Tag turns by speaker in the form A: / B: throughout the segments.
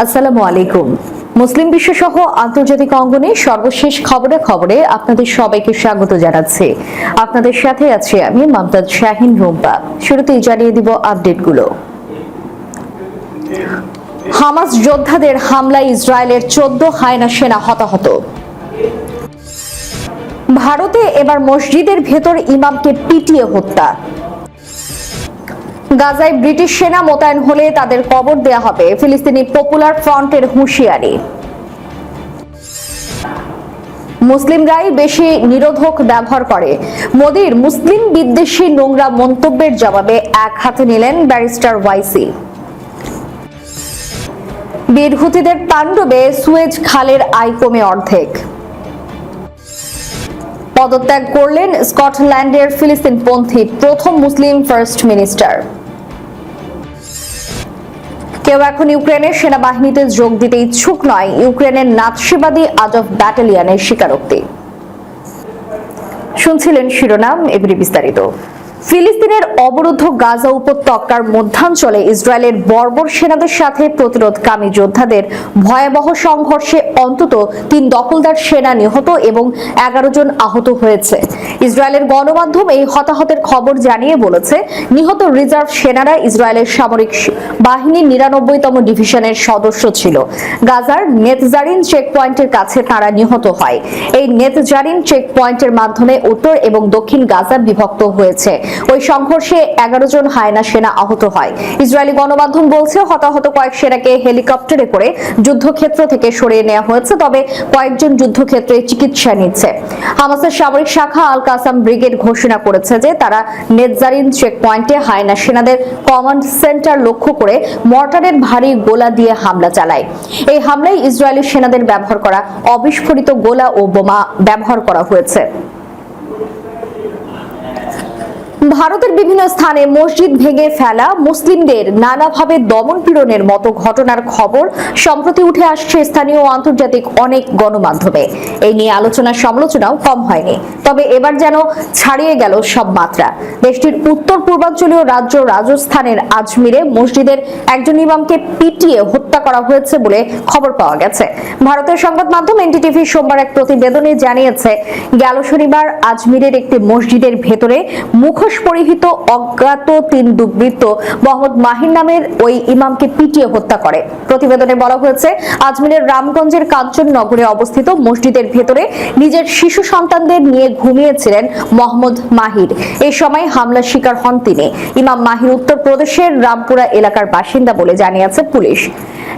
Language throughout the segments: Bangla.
A: আসসালামু আলাইকুম। মুসলিম বিশ্ব সহ আন্তর্জাতিক অঙ্গনে সর্বশেষ খবরে খবরে আপনাদের সবাইকে স্বাগত জানাচ্ছি। আপনাদের সাথে আছি আমি মমতাজ শাহিন রুম্পা। শুরুতেই জানিয়ে দিব আপডেটগুলো। হামাস যোদ্ধাদের হামলায় ইসরায়েলের চোদ্দ হায়না সেনা হতাহত। ভারতে এবার মসজিদের ভেতর ইমামকে পিটিয়ে হত্যা। গাজায় ব্রিটিশ সেনা মোতায়েন হলে তাদের কবর দেয়া হবে। ফিলিস্তিনি পপুলার ফ্রন্টের হুঁশিয়ারি। মুসলিমরাই বেশি নিরোধক ব্যবহার করে। মোদির মুসলিম বিদ্বেষী নোংরা মন্তব্যের জবাবে এক হাতে নিলেন ব্যারিস্টার ওয়াইসি। বীরহুতিদের তাণ্ডবে সুয়েজ খালের আয় কমে অর্ধেক। পদত্যাগ করলেন স্কটল্যান্ডের ফিলিস্তিনপন্থী প্রথম মুসলিম ফার্স্ট মিনিস্টার। কেউ এখন ইউক্রেনের সেনাবাহিনীতে যোগ দিতে ইচ্ছুক নয়। ইউক্রেনের নাৎসিবাদী আজব ব্যাটালিয়ানের স্বীকারোক্তি। শুনছিলেন শিরোনাম এবারে বিস্তারিত। ফিলিস্তিনের অবরুদ্ধ গাজা উপত্যকার মধ্যাঞ্চলে ইসরায়েলের বর্বর সেনাদের সাথে প্রতিরোধকামী যোদ্ধাদের ভয়াবহ সংঘর্ষে অন্তত তিন দখলদার সেনা নিহত এবং এগারো জন আহত হয়েছে। ইসরায়েলের গণমাধ্যম এই হতাহতের খবর জানিয়ে বলেছে, নিহত রিজার্ভ সেনারা ইসরায়েলের সামরিক বাহিনীর নিরানব্বইতম ডিভিশনের সদস্য ছিল। গাজার নেতজারিন চেক পয়েন্টের কাছে তারা নিহত হয়। এই নেতজারিন চেক পয়েন্টের মাধ্যমে উত্তর এবং দক্ষিণ গাজা বিভক্ত হয়েছে। ওই সংঘর্ষে এগারো জন হায়না সেনা আহত হয়। ইসরায়েলি গণমাধ্যম বলছে, হতাহত কয়েক সেনাকে হেলিকপ্টারে করে যুদ্ধক্ষেত্র থেকে সরিয়ে নেওয়া হয়েছে, তবে কয়েকজন যুদ্ধক্ষেত্রে চিকিৎসা নিচ্ছে। হামাসের সামরিক শাখা আল কাসাম ব্রিগেড ঘোষণা করেছে যে, তারা নেতজারিন চেক পয়েন্টে হায়না সেনাদের কমান্ড সেন্টার লক্ষ্য করে মর্টারের ভারী গোলা দিয়ে হামলা চালায়। এই হামলায় ইসরায়েলি সেনাদের ব্যবহার করা অবিস্ফোরিত গোলা ও বোমা ব্যবহার করা হয়েছে। ভারতের বিভিন্ন স্থানে মসজিদ ভেঙে ফেলা মুসলিমদের নানাভাবে দমন পীড়নের মতো ঘটনার খবর সম্প্রতি উঠে আসছে স্থানীয় আন্তর্জাতিক অনেক গণমাধ্যমে। এই নিয়ে আলোচনা সমালোচনাও কম হয়নি। তবে এবার যেন ছাড়িয়ে গেল সব মাত্রা। দেশটির উত্তর পূর্বাঞ্চলীয় রাজ্য রাজস্থানের আজমিরে মসজিদের একজন ইমামকে পিটিয়ে হত্যা করা হয়েছে বলে খবর পাওয়া গেছে। ভারতের সংবাদ মাধ্যম এনডিটিভি সোমবার এক প্রতিবেদনে জানিয়েছে, গেল শনিবার আজমিরের একটি মসজিদের ভেতরে মুখোশ পরিহিত অজ্ঞাত তিন দুর্বৃত্ত মোহাম্মদ মাহির নামের ওই ইমামকে পিটিয়ে হত্যা করে। প্রতিবেদনে বলা হয়েছে, আজমিরের রামগঞ্জের কাঞ্চননগরে অবস্থিত মসজিদের ভেতরে নিজের শিশু সন্তানদের নিয়ে ঘুমিয়েছিলেন মোহাম্মদ মাহির। এই সময় হামলার শিকার হন তিনি। ইমাম মাহির উত্তরপ্রদেশের রামপুরা এলাকার বাসিন্দা বলে জানিয়েছে পুলিশ।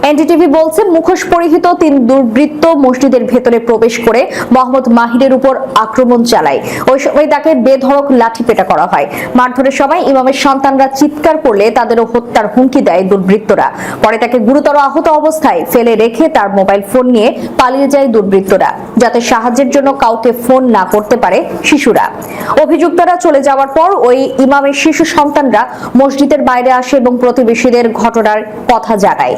A: এনডিটিভি বলছে, মুখোশ পরিহিত তিন দুর্বৃত্ত মসজিদের ভেতরে প্রবেশ করে মোহাম্মদ মাহিরের উপর আক্রমণ চালায়। ওই সময় তাকে বেধড়ক লাঠিপেটা করা হয়। মারধরের সময় ইমামের সন্তানরা চিৎকার করলে তাদেরও হত্যার হুমকি দেয় দুর্বৃত্তরা। পরে তাকে গুরুতর আহত অবস্থায় ফেলে রেখে তার মোবাইল ফোন নিয়ে পালিয়ে যায় দুর্বৃত্তরা, যাতে সাহায্যের জন্য কাউকে ফোন না করতে পারে শিশুরা। অভিযুক্তরা চলে যাওয়ার পর ওই ইমামের শিশু সন্তানরা মসজিদের বাইরে আসে এবং প্রতিবেশীদের ঘটনার কথা জানায়।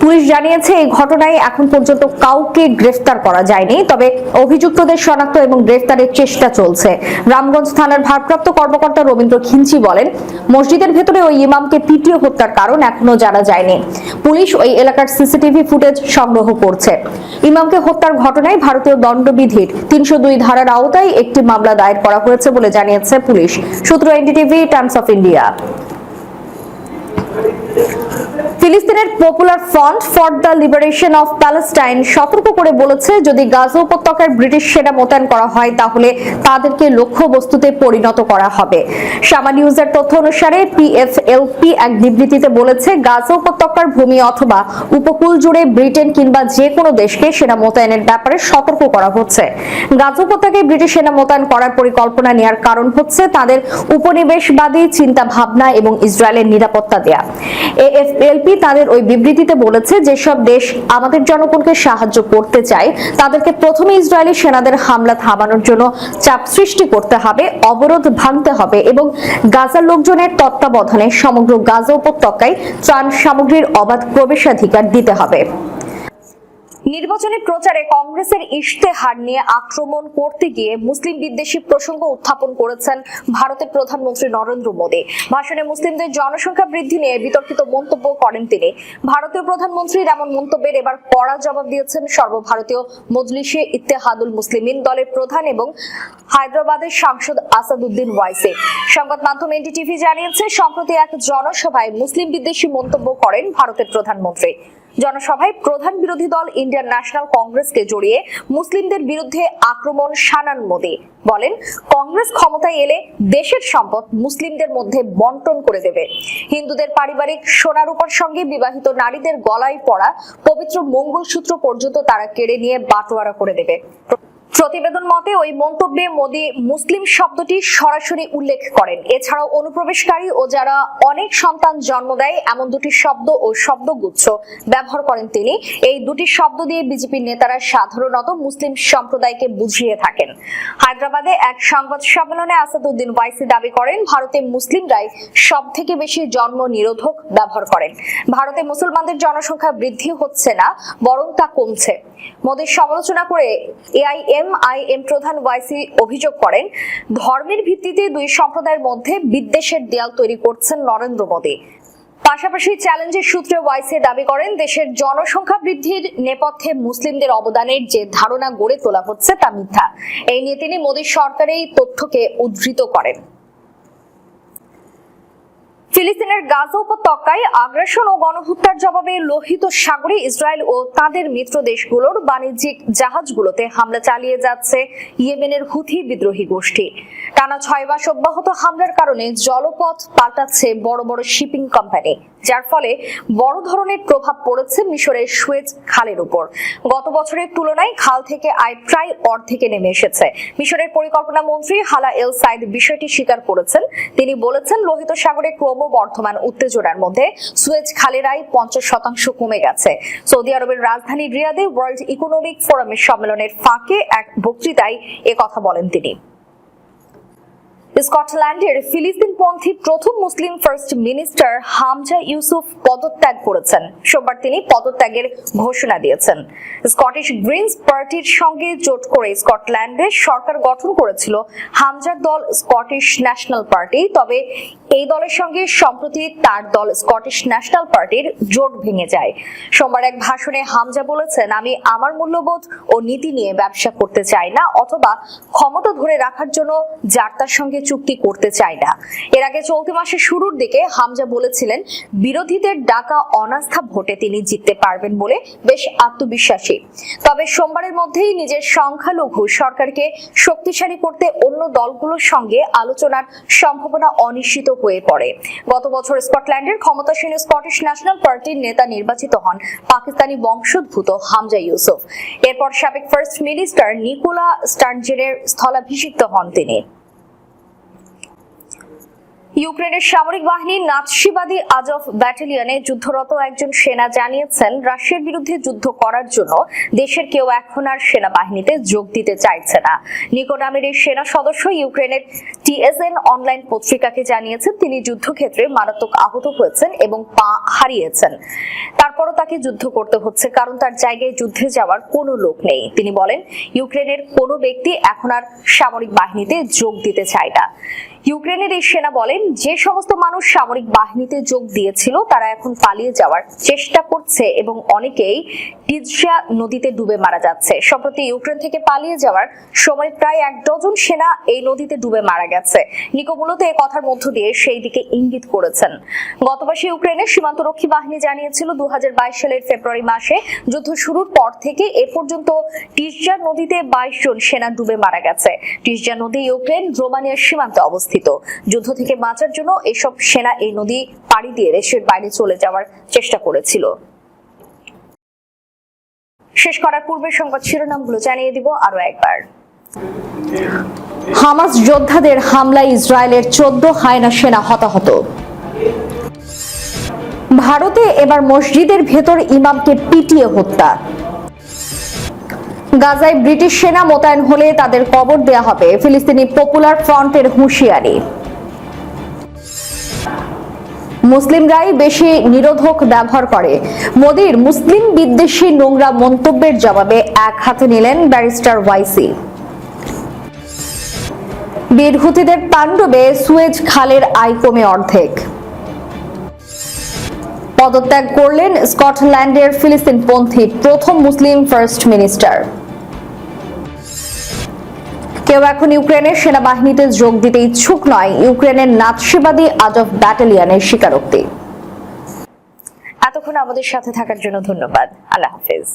A: পুলিশ জানিয়েছে, এই ঘটনায় এখন পর্যন্ত কাউকে গ্রেফতার করা যায়নি, তবে অভিযুক্তদের শনাক্ত এবং গ্রেফতারের চেষ্টা চলছে। রামগঞ্জ থানার ভারপ্রাপ্ত কর্মকর্তা রবীন্দ্র খিঞ্চি বলেন, মসজিদের ভেতরে ওই ইমামকে পিটিয়ে হত্যার কারণ এখনও জানা যায়নি। পুলিশ ওই এলাকার সিসিটিভি ফুটেজ সংগ্রহ করছে। ইমামকে হত্যার ঘটনায় ভারতীয় দণ্ডবিধির তিনশো দুই ধারার আওতায় একটি মামলা দায়ের করা হয়েছে বলে জানিয়েছে পুলিশ। সূত্র এনডিটিভি, টাইমস অফ ইন্ডিয়া। ফিলিস্তিনের popular front for the liberation of Palestine সতর্ক করে বলেছে, যদি গাজা উপত্যকার ব্রিটিশ সেনা মোতায়েন করা হয়, তাহলে তাদেরকে লক্ষ্যবস্তুতে পরিণত করা হবে। সামা নিউজের তথ্য অনুসারে পিএফএলপি এক বিবৃতিতে বলেছে, গাজা উপত্যকার ভূমি অথবা উপকূল জুড়ে ব্রিটেন কিংবা যে কোনো দেশকে সেনা মোতায়েনের ব্যাপারে সতর্ক করা হচ্ছে। গাজা উপত্যকায় ব্রিটিশ সেনা মোতায়েন করার পরিকল্পনা নেওয়ার কারণ হচ্ছে, তাদের উপনিবেশবাদী চিন্তা ভাবনা এবং ইসরায়েলের নিরাপত্তা দেয়া। এএফএলপি তাদের ওই বিবৃতিতে বলেছে, যেসব দেশ আমাদের জনগণকে সাহায্য করতে চায়, তাদেরকে প্রথমে ইসরায়েলি সেনাদের হামলা থামানোর জন্য চাপ সৃষ্টি করতে হবে, অবরোধ ভাঙতে হবে এবং গাজার লোকজনের তত্ত্বাবধানে সমগ্র গাজা উপত্যকায় ত্রাণ সামগ্রীর অবাধ প্রবেশাধিকার দিতে হবে। নির্বাচনী প্রচারে কংগ্রেসের ইশতেহার নিয়ে আক্রমণ করতে গিয়ে মুসলিম বিদ্বেষী প্রসঙ্গ উত্থাপন করেছেন ভারতের প্রধানমন্ত্রী নরেন্দ্র মোদী। ভাষণে মুসলিমদের জনসংখ্যা বৃদ্ধি নিয়ে বিতর্কিত মন্তব্য করেন তিনি। ভারতীয় প্রধানমন্ত্রীর এমন মন্তব্যের এবার কড়া জবাব দিয়েছেন সর্বভারতীয় মজলিসে ইত্তেহাদুল মুসলিমিন দলের প্রধান এবং হায়দ্রাবাদের সাংসদ আসাদুদ্দিন ওয়াইসে। সংবাদ মাধ্যম এনডিটিভি জানিয়েছে, সম্প্রতি এক জনসভায় মুসলিম বিদ্বেষী মন্তব্য করেন ভারতের প্রধানমন্ত্রী। জনসভায় প্রধান বিরোধী দল ইন্ডিয়ান ন্যাশনাল কংগ্রেসকে জড়িয়ে মুসলিমদের বিরুদ্ধে আক্রমণ শানান মোদী। বলেন, কংগ্রেস ক্ষমতায় এলে দেশের সম্পদ মুসলিমদের মধ্যে বন্টন করে দেবে। হিন্দুদের পারিবারিক সোনার উপর সঙ্গে বিবাহিত নারীদের গলায় পড়া পবিত্র মঙ্গলসূত্র পর্যন্ত তারা কেড়ে নিয়ে বাটোয়ারা করে দেবে। প্রতিবেদন মতে ওই মন্তব্যে মোদি মুসলিম শব্দটি সরাসরি উল্লেখ করেন। এছাড়াও অনুপ্রবেশকারী ও যারা অনেক সন্তান জন্ম দেয়, এমন দুটি শব্দ ও শব্দগুচ্ছ ব্যবহার করেন তিনি। এই দুটি শব্দ দিয়ে বিজেপির নেতারা সাধারণত মুসলিম সম্প্রদায়কে বুঝিয়ে থাকেন। হায়দ্রাবাদে এক সংবাদ সম্মেলনে আসাদুদ্দিন ওয়াইসি দাবি করেন, ভারতে মুসলিমরাই সব থেকে বেশি জন্ম নিরোধক ব্যবহার করেন। ভারতে মুসলমানদের জনসংখ্যা বৃদ্ধি হচ্ছে না, বরং তা কমছে। মোদীর সমালোচনা করে এআইএমআইএম প্রধান ওয়াইসি অভিযোগ করেন, ধর্মের ভিত্তিতে দুই সম্প্রদায়ের মধ্যে বিদ্বেষের দেয়াল তৈরি করছেন নরেন্দ্র মোদী। পাশাপাশি চ্যালেঞ্জের সূত্রে ওয়াইসি দাবি করেন, দেশের জনসংখ্যা বৃদ্ধির নেপথ্যে মুসলিমদের অবদানের যে ধারণা গড়ে তোলা হচ্ছে তা মিথ্যা। এই নিয়ে তিনি মোদীর সরকারের তথ্যকে উদ্ধৃত করেন। ফিলিস্তিনের গাজা উপত্যকায় আগ্রাসন ও গণহত্যার জবাবে লোহিত সাগরে ইসরায়েল ও তাদের মিত্র দেশগুলোর বাণিজ্যিক জাহাজগুলোতে হামলা চালিয়ে যাচ্ছে ইয়েমেনের হুথি বিদ্রোহী গোষ্ঠী। টানা ছয় মাস অব্যাহত হামলার কারণে জলপথ পাল্টাচ্ছে বড় বড় শিপিং কোম্পানি, যার ফলে বড় ধরনের প্রভাব পড়েছে মিশরের সুয়েজ খালের উপর। গত বছরের তুলনায় খাল থেকে আয় প্রায় অর্ধেকে নেমে এসেছে। মিশরের পরিকল্পনা মন্ত্রী হালা এল সাইদ বিষয়টি স্বীকার করেছেন। তিনি বলেছেন, লোহিত সাগরে ক্রমবর্ধমান উত্তেজনার মধ্যে সুয়েজ খালের আয় পঞ্চাশ শতাংশ কমে গেছে। সৌদি আরবের রাজধানী রিয়াদে ওয়ার্ল্ড ইকোনমিক ফোরামের সম্মেলনের ফাঁকে এক বক্তৃতায় কথা বলেন তিনি। স্কটল্যান্ডের ফিলিস্তিনপন্থী প্রথম মুসলিম ফার্স্ট মিনিস্টার হামজা ইউসুফ পদত্যাগ করেছেন। সোমবার তিনি পদত্যাগের ঘোষণা দিয়েছেন। স্কটিশ গ্রিনস পার্টির সঙ্গে জোট করে স্কটল্যান্ডে সরকার গঠন করেছিল হামজার দল স্কটিশ ন্যাশনাল পার্টি। তবে এই দলের সঙ্গে সম্প্রতি তার দল স্কটিশ ন্যাশনাল পার্টির জোট ভেঙে যায়। সোমবার এক ভাষণে হামজা বলেছেন, আমি আমার মূল্যবোধ ও নীতি নিয়ে ব্যবসা করতে চাই না অথবা ক্ষমতা ধরে রাখার জন্য যার তার সঙ্গে চুক্তি করতে চাই না। এর আগে চলতি মাসের শুরুর দিকে হামজা বলেছিলেন, বিরোধীদের ডাকা অনাস্থা ভোটে তিনি জিততে পারবেন বলে বেশ আত্মবিশ্বাসী। তবে সোমবারের মধ্যেই নিজের সংখ্যালঘু সরকারকে শক্তিশালী করতে অন্য দলগুলোর সঙ্গে আলোচনার সম্ভাবনা অনিশ্চিত হয়ে পড়ে। গত বছর স্কটল্যান্ডের ক্ষমতাসীন স্কটিশ ন্যাশনাল পার্টির নেতা নির্বাচিত হন পাকিস্তানি বংশোদ্ভূত হামজা ইউসুফ। এরপর সাবেক ফার্স্ট মিনিস্টার নিকোলা স্টার্জেনের স্থলাভিষিক্ত হন তিনি। ইউক্রেনের সামরিক বাহিনী নাৎসিবাদী আজফ ব্যাটালিয়নে যুদ্ধরত একজন সেনা জানিয়েছেন, রাশিয়ার বিরুদ্ধে যুদ্ধ করার জন্য দেশের কেউ এখন আর সেনাবাহিনীতে যোগ দিতে চাইছে না। নিকো নামের এই সেনা সদস্য ইউক্রেনের টিএসএন অনলাইন পত্রিকাকে জানিয়েছেন তিনি যুদ্ধক্ষেত্রে মারাত্মক আহত হয়েছেন এবং পা হারিয়েছেন। তারপরও তাকে যুদ্ধ করতে হচ্ছে, কারণ তার জায়গায় যুদ্ধে যাওয়ার কোনো লোক নেই। তিনি বলেন, ইউক্রেনের কোনো ব্যক্তি এখন আর সামরিক বাহিনীতে যোগ দিতে চায় না। ইউক্রেনের এই সেনা বলেন, যে সমস্ত মানুষ সামরিক বাহিনীতে যোগ দিয়েছিল, তারা এখন পালিয়ে যাওয়ার চেষ্টা করছে এবং অনেকেই টিজরা নদীতে ডুবে মারা যাচ্ছে। সম্প্রতি ইউক্রেন থেকে পালিয়ে যাওয়ার সময় প্রায় এক ডজন সেনা এই নদীতে ডুবে মারা গেছে। নিকো মূলত এই কথার মধ্য দিয়ে সেই দিকে ইঙ্গিত করেছেন। গত মাসে ইউক্রেনের সীমান্তরক্ষী বাহিনী জানিয়েছিল দু হাজার বাইশ সালের ফেব্রুয়ারি মাসে যুদ্ধ শুরুর পর থেকে এ পর্যন্ত টিজরা নদীতে বাইশ জন সেনা ডুবে মারা গেছে। টিজরা নদী ইউক্রেন, রোমানিয়ার সীমান্তে অবস্থিত। যুদ্ধ থেকে বাঁচার জন্য এসব সেনা এই নদী পাড়ি দিয়ে দেশের বাইরে চলে যাওয়ার চেষ্টা করেছিল। শেষ করার পূর্বে সংবাদ শিরোনামগুলো জানিয়ে দিব আরও একবার। হামাস যোদ্ধাদের হামলায় ইসরায়েলের চোদ্দ হায়না সেনা হতাহত। ভারতে এবার মসজিদের ভেতর ইমামকে পিটিয়ে হত্যা। গাজায় ব্রিটিশ সেনা মোতায়েন হলে তাদের কবর দেয়া হবে। ফিলিস্তিনি পপুলার ফ্রন্টের হুঁশিয়ারি। মুসলিমরাই বেশি নিরোধক ব্যবহার করে। মোদীর মুসলিম বিদ্বেষী নোংরা মন্তব্যের জবাবে এক হাতে নিলেন ব্যারিস্টার ওয়াইসি। বীর হুতিদের তাণ্ডবে সুয়েজ খালের আয় কমে অর্ধেক। পদত্যাগ করলেন স্কটল্যান্ডের ফিলিস্তিনপন্থী প্রথম মুসলিম ফার্স্ট মিনিস্টার। কেউ এখন ইউক্রেনের সেনাবাহিনীতে যোগ দিতে ইচ্ছুক নয়। ইউক্রেনের নাৎসিবাদী আজব ব্যাটালিয়নের স্বীকারোক্তি। এতক্ষণ আমাদের সাথে থাকার জন্য ধন্যবাদ। আল্লাহ হাফেজ।